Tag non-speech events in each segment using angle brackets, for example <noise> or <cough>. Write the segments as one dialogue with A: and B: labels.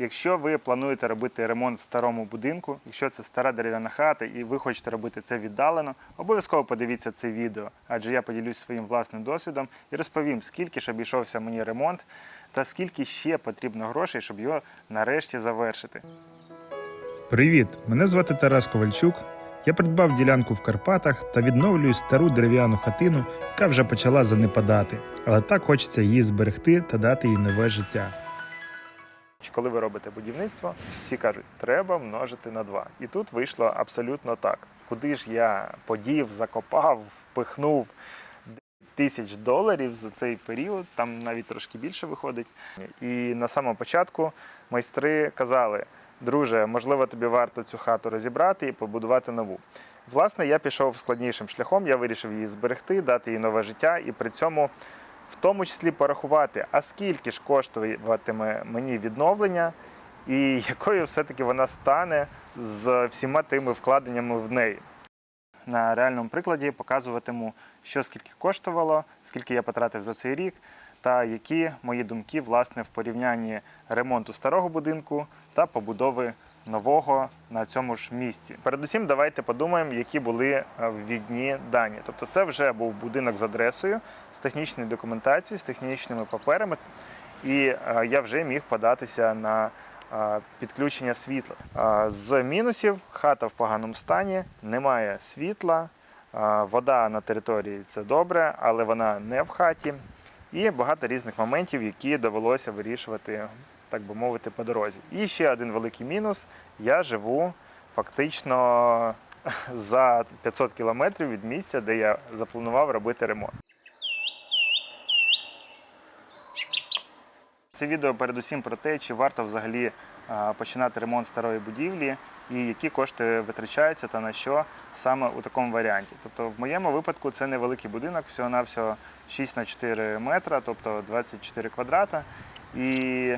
A: Якщо ви плануєте робити ремонт в старому будинку, якщо це стара дерев'яна хата і ви хочете робити це віддалено, обов'язково подивіться це відео, адже я поділюсь своїм власним досвідом і розповім, скільки ж обійшовся мені ремонт та скільки ще потрібно грошей, щоб його нарешті завершити.
B: Привіт! Мене звати Тарас Ковальчук. Я придбав ділянку в Карпатах та відновлюю стару дерев'яну хатину, яка вже почала занепадати, але так хочеться її зберегти та дати їй нове життя.
A: Коли ви робите будівництво, всі кажуть, треба множити на два. І тут вийшло абсолютно так. Куди ж я подів, закопав, впихнув тисяч доларів за цей період, там навіть трошки більше виходить. І на самому початку майстри казали: друже, можливо, тобі варто цю хату розібрати і побудувати нову. Власне, я пішов складнішим шляхом, я вирішив її зберегти, дати їй нове життя і при цьому в тому числі порахувати, а скільки ж коштуватиме мені відновлення, і <laughs> якою все-таки вона стане з всіма тими вкладеннями в неї. На реальному прикладі показуватиму, що скільки коштувало, скільки я потратив за цей рік, та які мої думки власне в порівнянні ремонту старого будинку та побудови нового на цьому ж місці. Передусім, давайте подумаємо, які були е, ввідні дані. Тобто, це вже був будинок з адресою, з технічною документацією, з технічними паперами, і е, я вже міг податися на е, підключення світла. З мінусів хата в поганому стані, немає світла, вода на території це добре, але вона не в хаті. І багато різних моментів, які довелося вирішувати, так би мовити, по дорозі. І ще один великий мінус: я живу фактично <laughs> за 500 кілометрів від місця, де я запланував робити ремонт. Це відео передусім про те, чи варто взагалі починати ремонт старої будівлі і які кошти витрачаються та на що саме у такому варіанті. Тобто, в моєму випадку це невеликий будинок, всього-навсього 6 на 4 метра, тобто 24 квадрата. І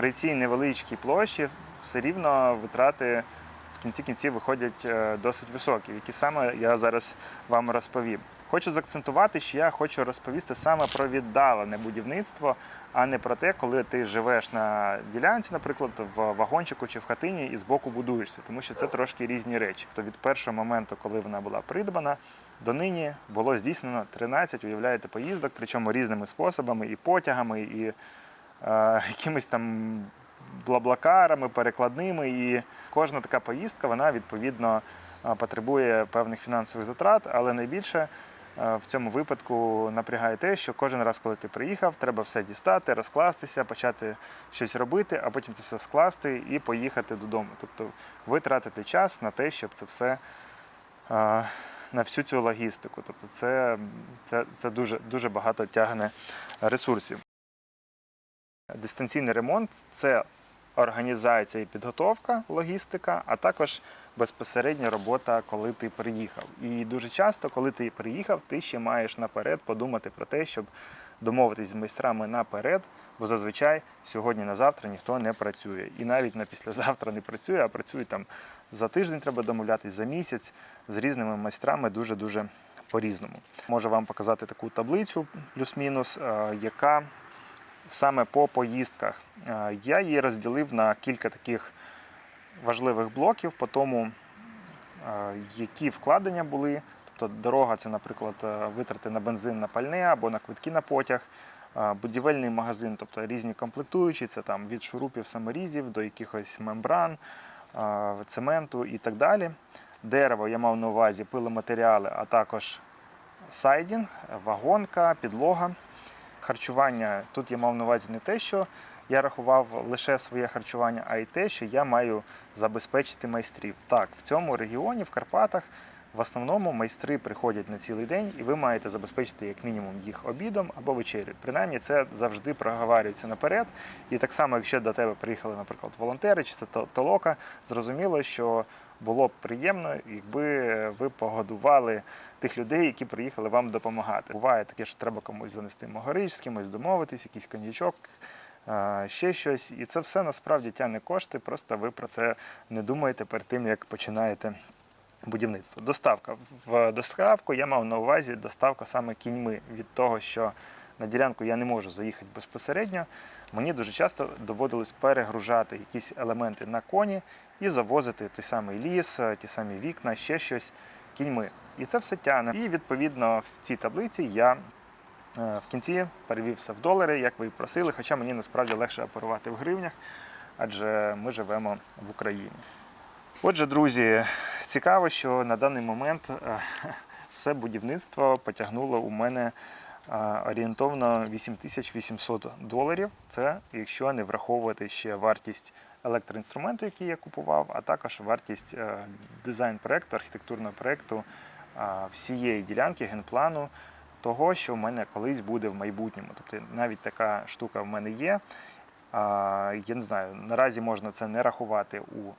A: при цій невеличкій площі все рівно витрати в кінці кінців виходять е, досить високі, які саме я зараз вам розповім. Хочу заакцентувати, що я хочу розповісти саме про віддалене будівництво, а не про те, коли ти живеш на ділянці, наприклад, в вагончику чи в хатині і збоку будуєшся, тому що це трошки різні речі. То від першого моменту, коли вона була придбана, до нині було здійснено 13, уявляєте, поїздок, причому різними способами, і потягами, і якимись там блаблакарами, перекладними. І кожна така поїздка, вона відповідно е, потребує певних фінансових затрат, але найбільше е, в цьому випадку напрягає те, що кожен раз, коли ти приїхав, треба все дістати, розкластися, почати щось робити, а потім це все скласти і поїхати додому. Тобто ви тратите час на те, щоб це все е, на всю цю логістику. Тобто це, це, це дуже, дуже багато тягне ресурсів. Дистанційний ремонт це організація і підготовка, логістика, а також безпосередня робота, коли ти приїхав. І дуже часто, коли ти приїхав, ти ще маєш наперед подумати про те, щоб домовитись з майстрами наперед, бо зазвичай сьогодні на завтра ніхто не працює. І навіть на післязавтра не працює, а працює там за тиждень треба домовлятись, за місяць з різними майстрами дуже-дуже по-різному. Можу вам показати таку таблицю плюс-мінус, е, яка саме по поїздках. Е, Я її розділив на кілька таких важливих блоків, по тому, е, які вкладення були. Тобто дорога це, наприклад, е, витрати на бензин на пальне або на квитки на потяг. Будівельний магазин, тобто різні комплектуючі, це там від шурупів саморізів до якихось мембран, цементу і так далі. Дерево я мав на увазі пиломатеріали, а також сайдінг, вагонка, підлога. Харчування тут я мав на увазі не те, що я рахував лише своє харчування, а й те, що я маю забезпечити майстрів. Так, в цьому регіоні, в Карпатах, в основному майстри приходять на цілий день, і ви маєте забезпечити як мінімум їх обідом або вечерю. Принаймні, це завжди проговорюється наперед. І так само, якщо до тебе приїхали, наприклад, волонтери чи це толока, зрозуміло, що було б приємно, якби ви погодували тих людей, які приїхали вам допомагати. Буває таке, що треба комусь занести могорич, з кимось домовитись, якийсь коньячок, е, ще щось. І це все насправді тягне кошти, просто ви про це не думаєте перед тим, як починаєте будівництво. Доставка. В доставку я мав на увазі доставка саме кіньми від того, що на ділянку я не можу заїхати безпосередньо. Мені дуже часто доводилось перегружати якісь елементи на коні і завозити той самий ліс, е, ті самі вікна, ще щось кіньми. І це все тягне. І відповідно в цій таблиці я е, в кінці перевів все в долари, як ви і просили, хоча мені насправді легше оперувати в гривнях, адже ми живемо в Україні. Отже, друзі, цікаво, що на даний момент е, <laughs> все будівництво потягнуло у мене орієнтовно 8800 доларів. Це якщо не враховувати ще вартість електроінструменту, який я купував, а також вартість е, дизайн-проекту, архітектурного проекту всієї ділянки генплану того, що в мене колись буде в майбутньому. Тобто навіть така штука в мене є. Я не знаю, наразі можна це не рахувати у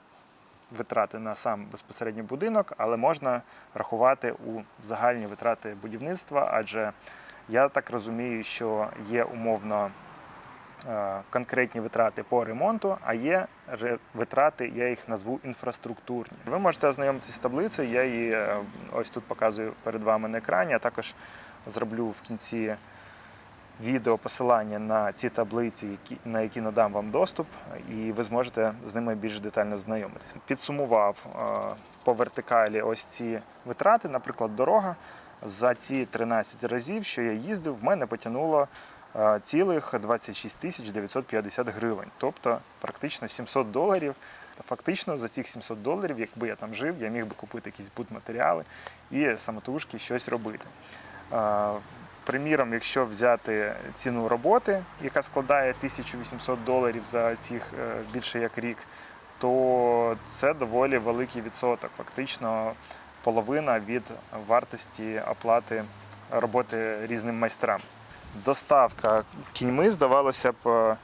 A: витрати на сам безпосередній будинок, але можна рахувати у загальні витрати будівництва, адже я так розумію, що є умовно е, конкретні витрати по ремонту, а є витрати, я їх назву інфраструктурні. Ви можете ознайомитися з таблицею, я її е, ось тут показую перед вами на екрані, а також зроблю в кінці відео посилання на ці таблиці, на які надам вам доступ, і ви зможете з ними більш детально знайомитися. Підсумував е, по вертикалі ось ці витрати, наприклад, дорога. За ці 13 разів, що я їздив, в мене потягнуло е, цілих 26 тисяч 950 гривень, тобто практично 700 доларів. Та фактично за цих 700 доларів, якби я там жив, я міг би купити якісь будматеріали і самотужки щось робити. Е, Приміром, якщо взяти ціну роботи, яка складає 1800 доларів за цих е, більше як рік, то це доволі великий відсоток, фактично половина від вартості оплати роботи різним майстрам. Доставка кіньми здавалося б, е,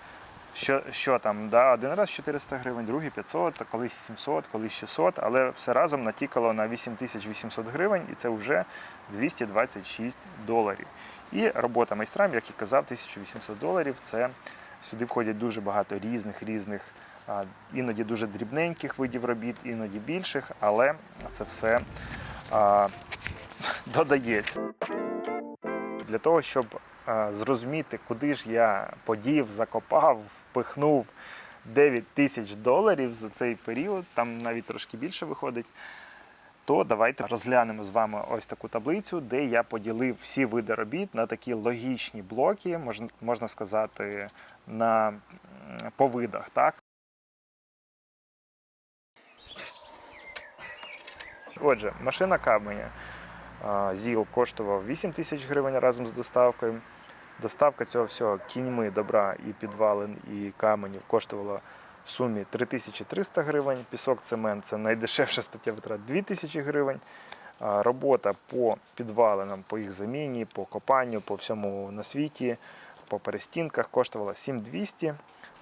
A: що, що там, да, один раз 400 гривень, другий 500, а колись 700, колись 600, але все разом натікало на 8800 гривень, і це вже 226 доларів. І робота майстрам, як і казав, 1800 доларів. Це сюди входять дуже багато різних різних, іноді дуже дрібненьких видів робіт, іноді більших, але це все <laughs> додається. Для того, щоб зрозуміти, куди ж я подів, закопав, впихнув 9 тисяч доларів за цей період, там навіть трошки більше виходить то давайте розглянемо з вами ось таку таблицю, де я поділив всі види робіт на такі логічні блоки, можна, сказати, на, по видах. Так? Отже, машина каменя ЗІЛ коштував 8 тисяч гривень разом з доставкою. Доставка цього всього кіньми, добра і підвалин, і каменів коштувала в сумі 3300 гривень. Пісок, цемент це найдешевша стаття витрат 2000 гривень. Робота по підвалинам, по їх заміні, по копанню, по всьому на світі, по перестінках коштувала 7200.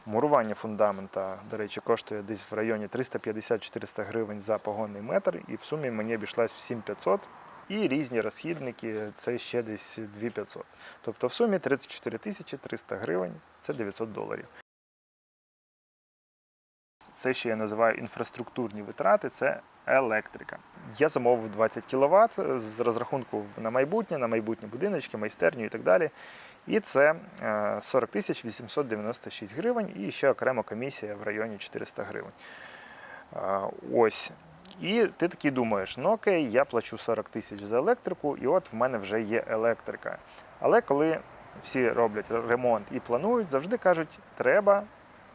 A: Мурування фундамента, до речі, коштує десь в районі 350-400 гривень за погонний метр, і в сумі мені обійшлась в 7500. І різні розхідники це ще десь 2500. Тобто в сумі 34 тисячі 300 гривень це 900 доларів. Це ще я називаю інфраструктурні витрати, це електрика. Я замовив 20 кВт з розрахунку на майбутнє, на майбутні будиночки, майстерню і так далі. І це е, 40 тисяч 896 гривень, і ще окрема комісія в районі 400 гривень. Е, Ось. І ти такий думаєш, ну окей, я плачу 40 тисяч за електрику, і от в мене вже є електрика. Але коли всі роблять ремонт і планують, завжди кажуть, треба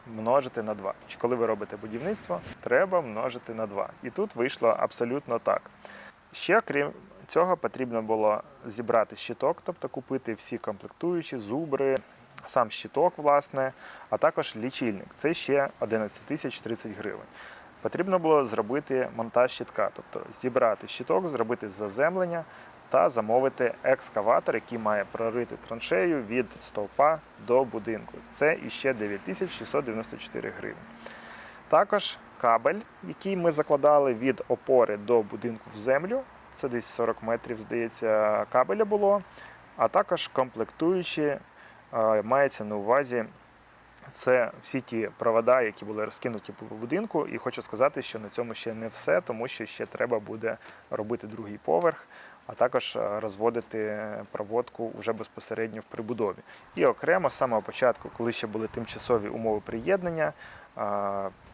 A: множити на 2. Чи коли ви робите будівництво, треба множити на 2. І тут вийшло абсолютно так. Ще крім цього, потрібно було зібрати щиток, тобто купити всі комплектуючі, зубри, сам щиток, власне, а також лічильник. Це ще 11 тисяч 30 гривень. Потрібно було зробити монтаж щитка, тобто зібрати щиток, зробити заземлення та замовити екскаватор, який має прорити траншею від стовпа до будинку. Це іще 9694 гривень. Також кабель, який ми закладали від опори до будинку в землю. Це десь 40 метрів, здається, кабеля було. А також комплектуючі е, мається на увазі це всі ті провода, які були розкинуті по будинку. І хочу сказати, що на цьому ще не все, тому що ще треба буде робити другий поверх, а також е, розводити проводку вже безпосередньо в прибудові. І окремо з самого початку, коли ще були тимчасові умови приєднання,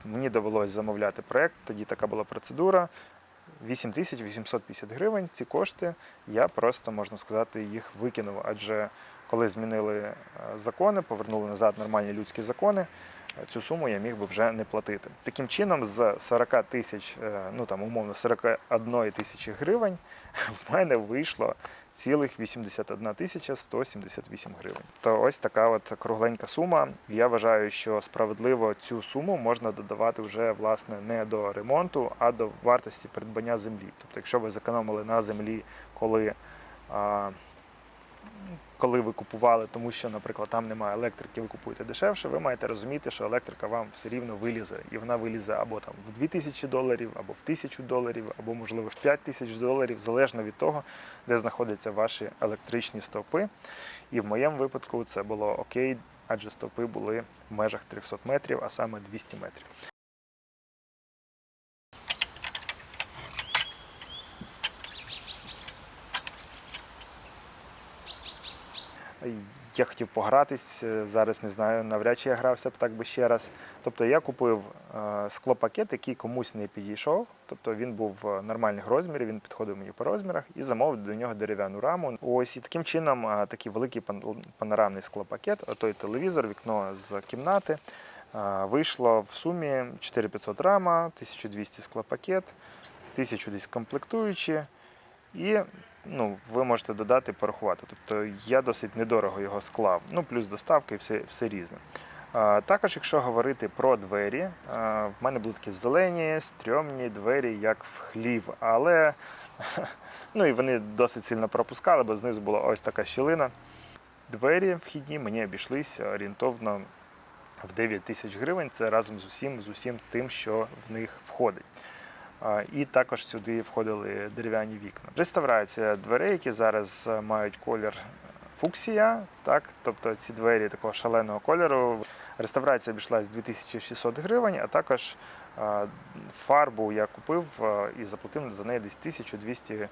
A: мені довелось замовляти проект. Тоді така була процедура. 8850 гривень ці кошти. Я просто можна сказати їх викинув. Адже коли змінили е, закони, повернули назад нормальні людські закони. е, Цю суму я міг би вже не платити. Таким чином, з 40 тисяч, е, ну там умовно 41 тисячі гривень, <laughs> в мене вийшло цілих 81 тисяча 178 гривень. То ось така от кругленька сума. Я вважаю, що справедливо цю суму можна додавати вже власне не до ремонту, а до вартості придбання землі. Тобто, якщо ви зекономили на землі, коли коли ви купували, тому що, наприклад, там немає електрики, ви купуєте дешевше, ви маєте розуміти, що електрика вам все рівно вилізе. І вона вилізе або там в 2000 доларів, або в 1000 доларів, або, можливо, в 5000 доларів, залежно від того, де знаходяться ваші електричні стовпи. І в моєму випадку це було окей, адже стовпи були в межах 300 метрів, а саме 200 метрів. Я хотів погратись, е, зараз не знаю, навряд чи я грався б так би ще раз. Тобто я купив е, склопакет, який комусь не підійшов. Тобто він був в нормальних розмірів, він підходив мені по розмірах і замовив до нього дерев'яну раму. Ось і таким чином е, такий великий панорамний склопакет, отой телевізор, вікно з кімнати. Вийшло в сумі 4500 рама, 1200 склопакет, 1000 десь комплектуючі. І ну, ви можете додати і порахувати. Тобто я досить недорого його склав. Ну, плюс доставка і все, все різне. Також, якщо говорити про двері, в мене були такі зелені, стрьомні двері, як в хлів. Але <laughs> ну, і вони досить сильно пропускали, бо знизу була ось така щілина. Двері вхідні мені обійшлися орієнтовно в 9 тисяч гривень. Це разом з усім, з усім тим, що в них входить. І також сюди входили дерев'яні вікна. Реставрація дверей, які зараз е, мають колір фуксія, так, тобто ці двері такого шаленого кольору. Реставрація обійшлась 2600 гривень, а також е, фарбу я купив е, і заплатив за неї десь 1200 е,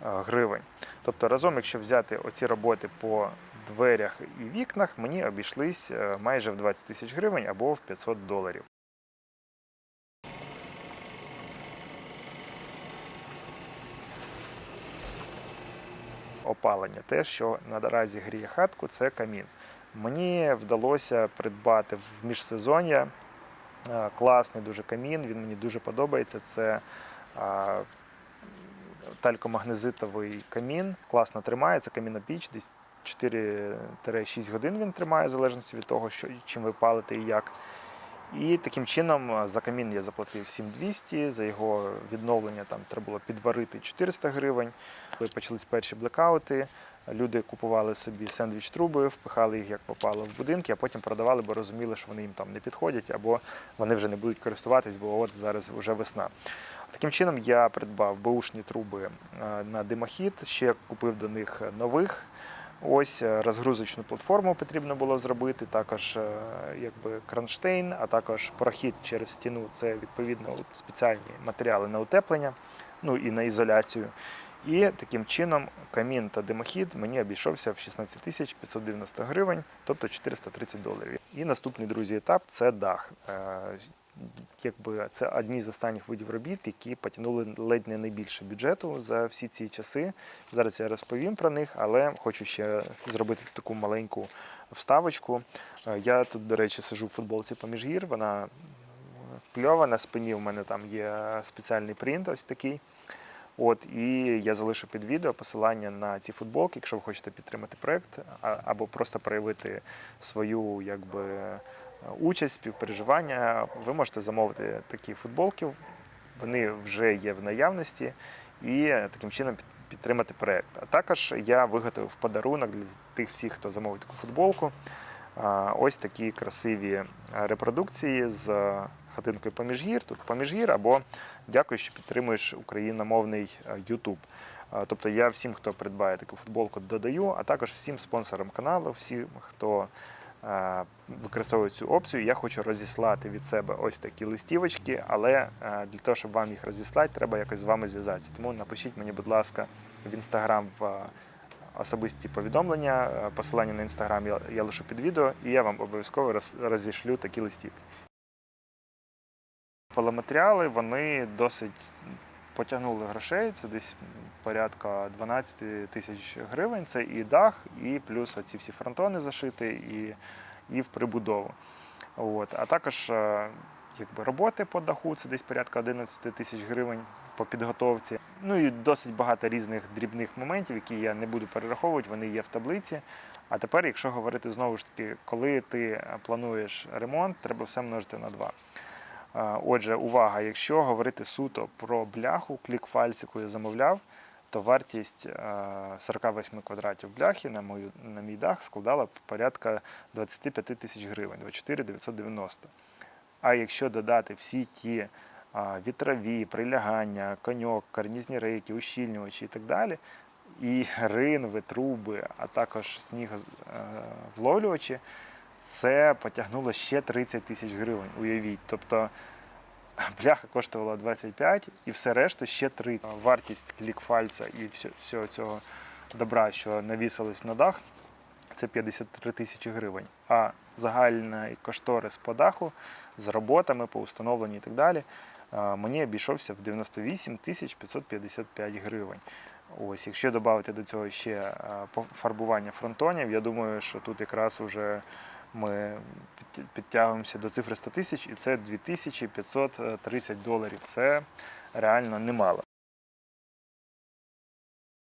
A: гривень. Тобто разом, якщо взяти оці роботи по дверях і вікнах, мені обійшлись майже в 20 тисяч гривень або в 500 доларів. Опалення. Те, що наразі гріє хатку, це камін. Мені вдалося придбати в міжсезоння е, класний дуже камін. Він мені дуже подобається. Це а, талькомагнезитовий камін. Класно тримається, камінопіч, десь 4-6 годин він тримає, в залежності від того, що, чим ви палите і як. І таким чином е, за камін я заплатив 7200, за його відновлення там треба було підварити 400 гривень. Коли почались перші блекаути, люди купували собі сендвіч-труби, впихали їх як попало в будинки, а потім продавали, бо розуміли, що вони їм там не підходять, або вони вже не будуть користуватись, бо от зараз вже весна. Таким чином я придбав беушні труби е, на димохід, ще купив до них нових. Ось е, розгрузочну платформу потрібно було зробити, також е, якби кронштейн, а також прохід через стіну це відповідно спеціальні матеріали на утеплення, ну і на ізоляцію. І таким чином камін та димохід мені обійшовся в 16 тисяч 590 гривень, тобто 430 доларів. І наступний друзі етап це дах. Якби це одні з останніх видів робіт, які потягнули ледь не найбільше бюджету за всі ці часи. Зараз я розповім про них, але хочу ще зробити таку маленьку вставочку. Е, Я тут, до речі, сижу в футболці поміж гір. Вона кльова. На спині у мене там є спеціальний принт, ось такий. От, і я залишу під відео посилання на ці футболки, якщо ви хочете підтримати проект, або просто проявити свою якби, участь, співпереживання, ви можете замовити такі футболки. Вони вже є в наявності, і таким чином підтримати проект. А також я виготовив подарунок для тих всіх, хто замовить таку футболку. Ось такі красиві репродукції з хатинкою поміж гір, тут поміж гір, або дякую, що підтримуєш україномовний YouTube. Тобто я всім, хто придбає таку футболку, додаю, а також всім спонсорам каналу, всім, хто е, використовують цю опцію. Я хочу розіслати від себе ось такі листівочки, але е, для того, щоб вам їх розіслати, треба якось з вами зв'язатися. Тому напишіть мені, будь ласка, в інстаграм в е, особисті повідомлення, е, посилання на інстаграм я, лишу під відео, і я вам обов'язково роз- розішлю такі листівки. Поломатеріали вони досить потягнули грошей, це десь порядка 12 тисяч гривень. Це і дах, і плюс оці всі фронтони зашити, і, і в прибудову. От. А також е, якби, роботи по даху, це десь порядка 11 тисяч гривень по підготовці. Ну і досить багато різних дрібних моментів, які я не буду перераховувати, вони є в таблиці. А тепер, якщо говорити знову ж таки, коли ти плануєш ремонт, треба все множити на 2. Е, Отже, увага, якщо говорити суто про бляху, клікфальц, яку я замовляв, то вартість е, 48 квадратів бляхи на, мою, на мій дах складала порядка 25 тисяч гривень, 24 990. А якщо додати всі ті вітрові, прилягання, коньок, карнізні рейки, ущільнювачі і так далі, і ринви, труби, а також сніговловлювачі, це потягнуло ще 30 тисяч гривень, уявіть. Тобто <laughs> бляха коштувала 25 і все решта ще 30. Вартість лікфальця і всього, цього добра, що навісилось на дах, це 53 тисячі гривень. А загальний кошторис по даху з роботами по установленню і так далі мені обійшовся в 98 тисяч 555 гривень. Ось, якщо додати до цього ще фарбування фронтонів, я думаю, що тут якраз вже ми підтягуємося до цифри 100 тисяч, і це 2530 доларів. Це реально немало.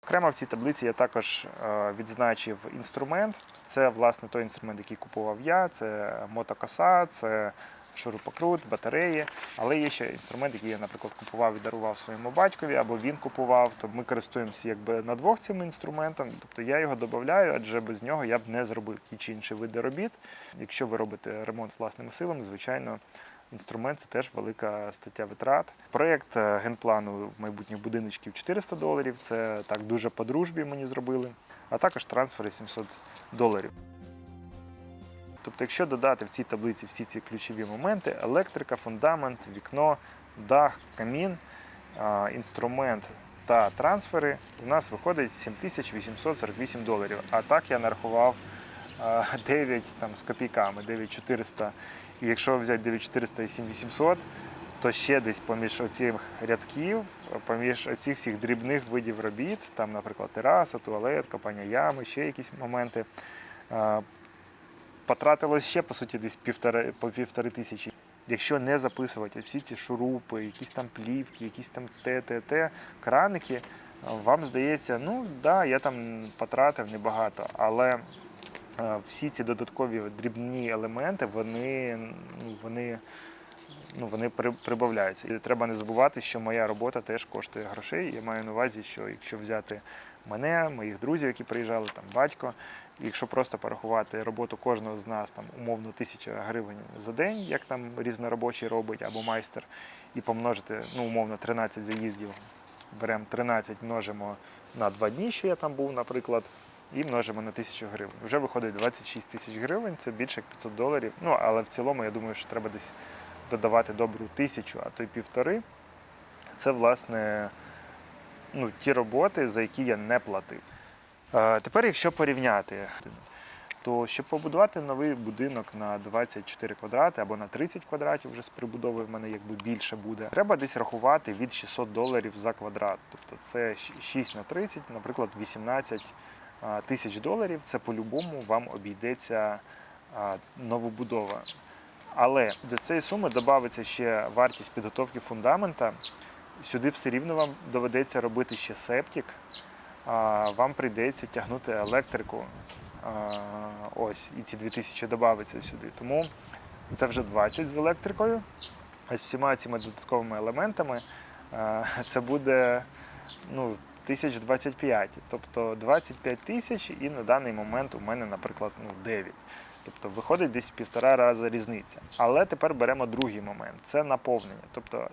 A: Окремо в цій таблиці я також е, відзначив інструмент. Це власне той інструмент, який купував я. Це мотокоса, це шурупокрут, батареї. Але є ще інструмент, який я, наприклад, купував і дарував своєму батькові, або він купував. Тобто ми користуємося якби на двох цим інструментом. Тобто я його додаю, адже без нього я б не зробив ті чи інші види робіт. Якщо ви робите ремонт власними силами, звичайно. Інструмент це теж велика стаття витрат. Проєкт е, генплану майбутніх будиночків 400 доларів. Це так дуже по дружбі мені зробили, а також трансфери 700 доларів. Тобто, якщо додати в цій таблиці всі ці ключові моменти: електрика, фундамент, вікно, дах, камін, інструмент та трансфери, у нас виходить 7848 доларів. А так я нарахував 9 там, з копійками, 9400. І якщо взяти 9400 і 7800, то ще десь поміж оцих рядків, поміж оцих всіх дрібних видів робіт, там, наприклад, тераса, туалет, копання ями, ще якісь моменти, потратилось ще, по суті, десь півтори, по півтори тисячі. Якщо не записувати всі ці шурупи, якісь там плівки, якісь там ТТТ, краники, вам здається, ну да, я там потратив небагато, але е, всі ці додаткові дрібні елементи, вони, ну, вони, ну, вони прибавляються. І треба не забувати, що моя робота теж коштує грошей. Я маю на увазі, що якщо взяти мене, моїх друзів, які приїжджали, там батько, і якщо просто порахувати роботу кожного з нас, там умовно тисяча гривень за день, як там різноробочий робить або майстер, і помножити, ну, умовно, 13 заїздів, беремо 13, множимо на 2 дні, що я там був, наприклад, і множимо на тисячу гривень. Вже виходить 26 тисяч гривень, це більше як 500 доларів. Ну, але в цілому, я думаю, що треба десь додавати добру тисячу, а то й півтори. Це, власне, ну, ті роботи, за які я не платив. Е, Тепер, якщо порівняти, то щоб побудувати новий будинок на 24 квадрати або на 30 квадратів, вже з прибудови в мене якби більше буде, треба десь рахувати від 600 доларів за квадрат. Тобто це 6 на 30, наприклад, 18 тисяч доларів. Це по-любому вам обійдеться новобудова. Але до цієї суми додається ще вартість підготовки фундамента. Сюди все рівно вам доведеться робити ще септик, вам прийдеться тягнути електрику. Ось, і ці 2000 додаються сюди. Тому це вже 20 з електрикою. А з всіма цими додатковими елементами це буде ну, 1025. Тобто 25 тисяч, і на даний момент у мене, наприклад, ну, 9. Тобто виходить десь півтора рази різниця. Але тепер беремо другий момент це наповнення. Тобто,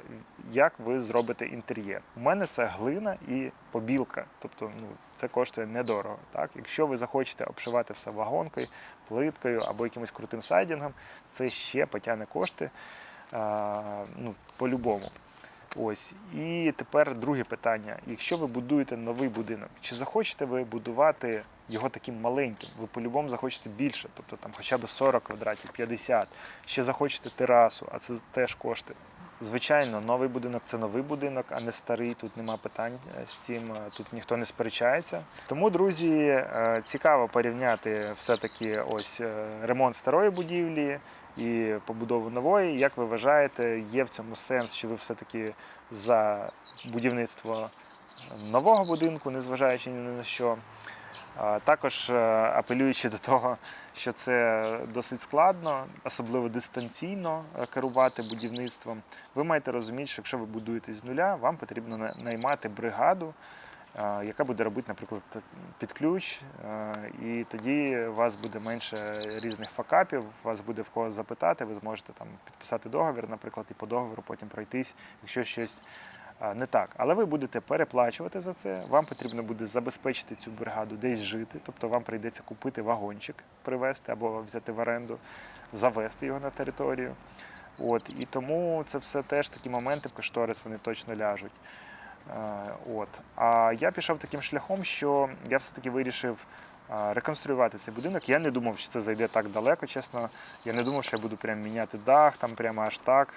A: як ви зробите інтер'єр. У мене це глина і побілка. Тобто, ну це коштує недорого. Так, якщо ви захочете обшивати все вагонкою, плиткою або якимось крутим сайдінгом, це ще потягне кошти. а, ну, по-любому. Ось і тепер друге питання: якщо ви будуєте новий будинок, чи захочете ви будувати його таким маленьким? Ви по-любому захочете більше, тобто там хоча б 40 квадратів, 50, ще захочете терасу, а це теж кошти. Звичайно, новий будинок це новий будинок, а не старий. Тут нема питань е, з цим. е, Тут ніхто не сперечається. Тому, друзі, е, цікаво порівняти все-таки ось ремонт старої будівлі і побудову нової. Як ви вважаєте, є в цьому сенс, чи ви все-таки за будівництво нового будинку, незважаючи ні на що? Також е, апелюючи до того, що це досить складно, особливо дистанційно е, керувати будівництвом, ви маєте розуміти, що якщо ви будуєте з нуля, вам потрібно наймати бригаду, яка буде робити, наприклад, під ключ, е, і тоді у вас буде менше різних факапів, вас буде в кого запитати, ви зможете там підписати договір, наприклад, і по договору потім пройтись, якщо щось не так. Але ви будете переплачувати за це. Вам потрібно буде забезпечити цю бригаду десь жити. Тобто вам прийдеться купити вагончик, привезти або взяти в оренду, завести його на територію. От, і тому це все теж такі моменти, в кошторис вони точно ляжуть. Е, От. А я пішов таким шляхом, що я все-таки вирішив е, реконструювати цей будинок. Я не думав, що це зайде так далеко, чесно. Я не думав, що я буду прям міняти дах, там прямо аж так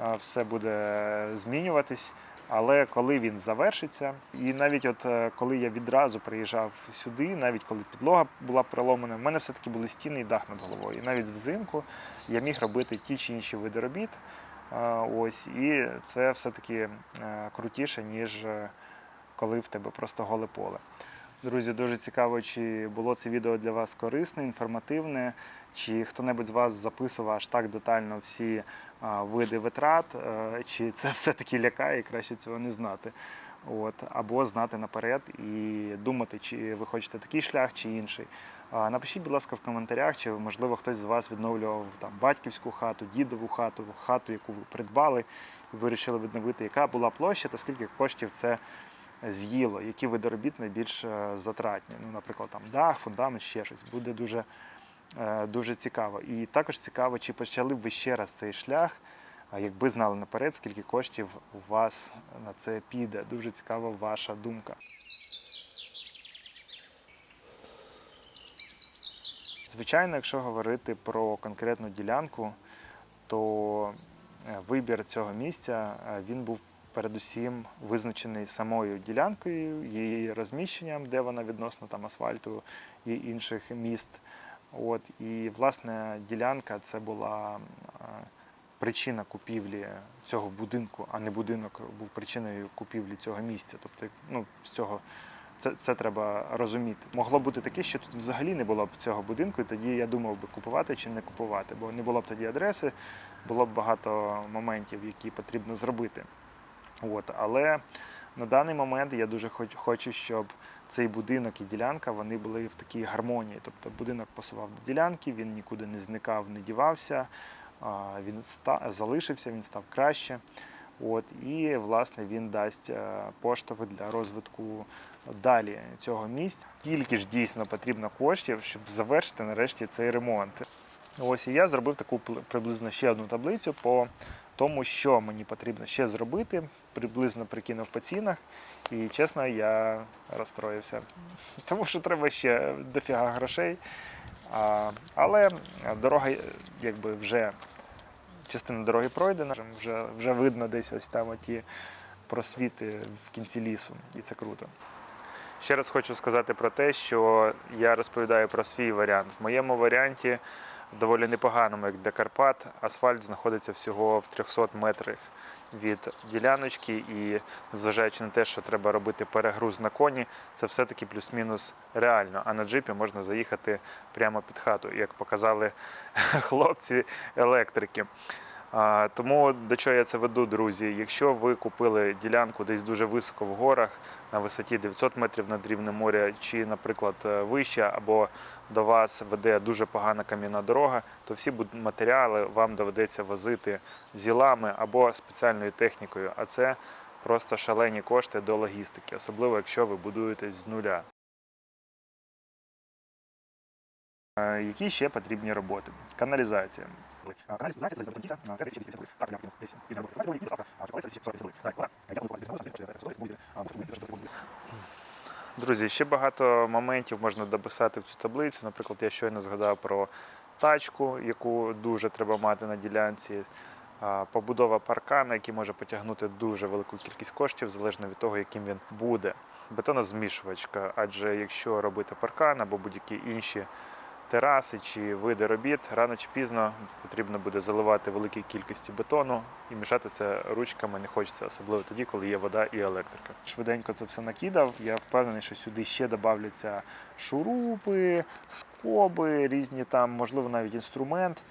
A: е, все буде змінюватись. Але коли він завершиться, і навіть от коли я відразу приїжджав сюди, навіть коли підлога була проломана, в мене все-таки були стіни і дах над головою. І навіть взимку я міг робити ті чи інші види робіт. Е, Ось, і це все-таки е, крутіше, ніж е, коли в тебе просто голе поле. Друзі, дуже цікаво, чи було це відео для вас корисне, інформативне, чи хто-небудь з вас записував аж так детально всі види витрат, е, чи це <laughs> все-таки лякає і краще цього не знати. От, або знати наперед і думати, чи ви хочете такий шлях, чи інший. Напишіть, будь ласка, в коментарях, чи можливо хтось з вас відновлював там батьківську хату, дідову хату, хату, яку ви придбали, і вирішили відновити, яка була площа та скільки коштів це з'їло, які види робіт найбільш е, затратні. Ну, наприклад, там дах, фундамент, ще щось. Буде дуже, е, дуже цікаво. І також цікаво, чи почали б ви ще раз цей шлях, якби знали наперед, скільки коштів у вас на це піде. Дуже цікава ваша думка. Звичайно, якщо говорити про конкретну ділянку, то е, вибір цього місця е, він був передусім визначений самою ділянкою, її розміщенням, де вона відносно там асфальту і інших міст. От і власне ділянка це була е, причина купівлі цього будинку, а не будинок був причиною купівлі цього місця. Тобто, ну з цього. Це, це треба розуміти. Могло бути таке, що тут взагалі не було б цього будинку, і тоді я думав би купувати чи не купувати, бо не було б тоді адреси, було б багато моментів, які потрібно зробити. От, але на даний момент я дуже хоч- хочу, щоб цей будинок і ділянка вони були в такій гармонії. Тобто будинок пасував до ділянки, він нікуди не зникав, не дівався, він залишився, він став краще. От, і власне він дасть е, поштовх для розвитку далі цього місця. Тільки ж дійсно потрібно коштів, щоб завершити нарешті цей ремонт. Ось і я зробив таку приблизно ще одну таблицю по тому, що мені потрібно ще зробити. Приблизно прикинув по цінах. І чесно, я розстроївся. <laughs> Тому що треба ще дофіга грошей. А, але дорога якби вже частина дороги пройдена, вже, вже видно десь ось там ті просвіти в кінці лісу, і це круто. Ще раз хочу сказати про те, що я розповідаю про свій варіант. В моєму варіанті, доволі непоганому, як для Карпат, асфальт знаходиться всього в 300 метрах від діляночки, і зважаючи на те, що треба робити перегруз на коні, це все-таки плюс-мінус реально. А на джипі можна заїхати прямо під хату, як показали <laughs> хлопці електрики. А, Тому до чого я це веду, друзі? Якщо ви купили ділянку десь дуже високо в горах на висоті 900 метрів над рівнем моря, чи, наприклад, е, вище, або до вас веде дуже погана кам'яна дорога, то всі матеріали вам доведеться возити зілами або спеціальною технікою. А це просто шалені кошти до логістики, особливо якщо ви будуєтесь з нуля. Е, Які ще потрібні роботи? Каналізація. Друзі, ще багато моментів можна дописати в цю таблицю. Наприклад, я щойно згадав про тачку, яку дуже треба мати на ділянці. Побудова паркана, який може потягнути дуже велику кількість коштів, залежно від того, яким він буде. Бетонозмішувачка, адже якщо робити паркан або будь-які інші тераси чи види робіт, рано чи пізно потрібно буде заливати великі кількості бетону і мішати це ручками не хочеться, особливо тоді, коли є вода і електрика. Швиденько це все накидав. Я впевнений, що сюди ще додавляться шурупи, скоби, різні там, можливо, навіть інструмент.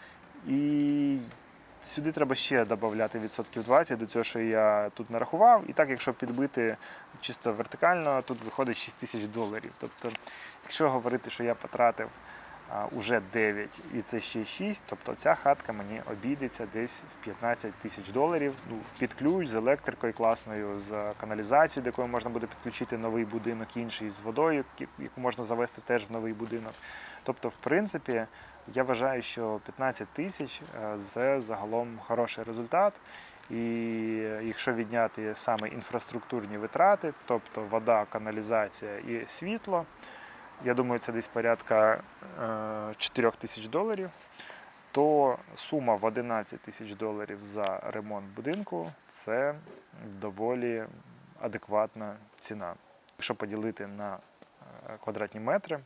A: І сюди треба ще додати відсотків 20 до цього, що я тут нарахував. І так, якщо підбити чисто вертикально, тут виходить 6 тисяч доларів. Тобто, якщо говорити, що я потратив уже 9 і це ще 6, тобто ця хатка мені обійдеться десь в 15 тисяч доларів. Ну, під ключ з електрикою класною, з каналізацією, до якої можна буде підключити новий будинок, інший з водою, яку можна завести теж в новий будинок. Тобто, в принципі, я вважаю, що 15 тисяч е, це загалом хороший результат. І якщо відняти саме інфраструктурні витрати, тобто вода, каналізація і світло, я думаю, це десь порядка 4 тисяч доларів, то сума в 11 тисяч доларів за ремонт будинку це доволі адекватна ціна. Якщо поділити на е, квадратні метри,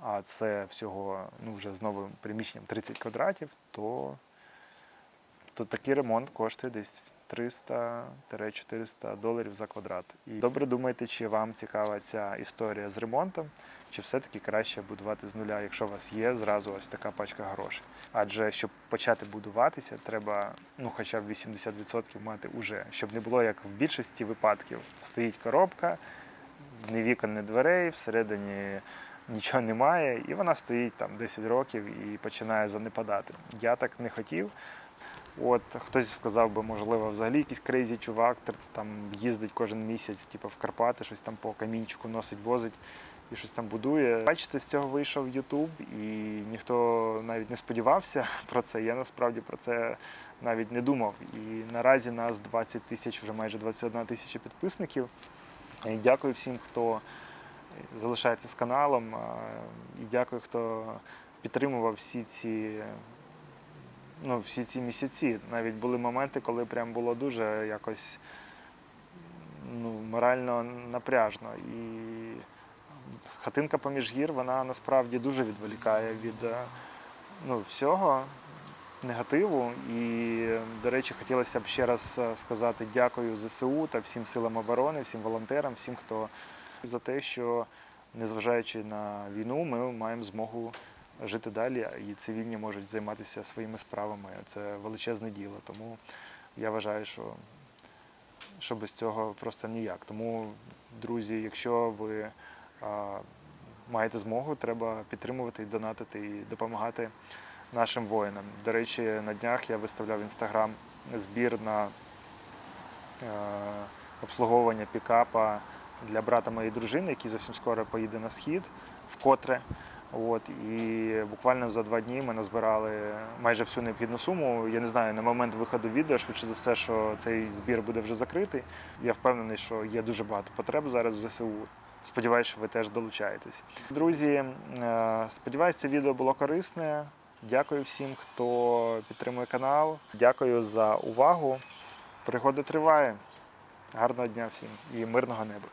A: а це всього ну, вже з новим приміщенням 30 квадратів, то, то такий ремонт коштує десь 300-400 доларів за квадрат. І добре думайте, чи вам цікава ця історія з ремонтом, чи все-таки краще будувати з нуля, якщо у вас є зразу ось така пачка грошей. Адже щоб почати будуватися, треба ну, хоча б 80% мати уже, щоб не було як в більшості випадків. Стоїть коробка, ні вікон, ні дверей, всередині нічого немає, і вона стоїть там 10 років і починає занепадати. Я так не хотів. От хтось сказав би, можливо, взагалі якийсь крейзі чувак, там їздить кожен місяць, типу, в Карпати, щось там по камінчику носить, возить і щось там будує. Бачите, з цього вийшов Ютуб, і ніхто навіть не сподівався <laughs> про це. Я насправді про це навіть не думав. І наразі нас 20 тисяч, вже майже 21 тисяча підписників. І дякую всім, хто залишається з каналом. І дякую, хто підтримував всі ці, ну, всі ці місяці. Навіть були моменти, коли прям було дуже якось ну, морально напряжно. І хатинка поміж гір, вона насправді дуже відволікає від е, ну, всього негативу. І, до речі, хотілося б ще раз е, сказати дякую ЗСУ та всім силам оборони, всім волонтерам, всім, хто за те, що незважаючи на війну, ми маємо змогу жити далі, і цивільні можуть займатися своїми справами. Це величезне діло. Тому я вважаю, що, що без цього просто ніяк. Тому, друзі, якщо ви а, маєте змогу, треба підтримувати донатити і допомагати нашим воїнам. До речі, на днях я виставляв в інстаграм збір на е, обслуговування пікапа для брата моєї дружини, який зовсім скоро поїде на схід вкотре. От, і буквально за два дні ми назбирали майже всю необхідну суму. Я не знаю, на момент виходу відео, швидше за все, що цей збір буде вже закритий. Я впевнений, що є дуже багато потреб зараз в ЗСУ. Сподіваюся, що ви теж долучаєтесь. Друзі, е, сподіваюся, це відео було корисне. Дякую всім, хто підтримує канал. Дякую за увагу. Пригода триває. Гарного дня всім і мирного неба.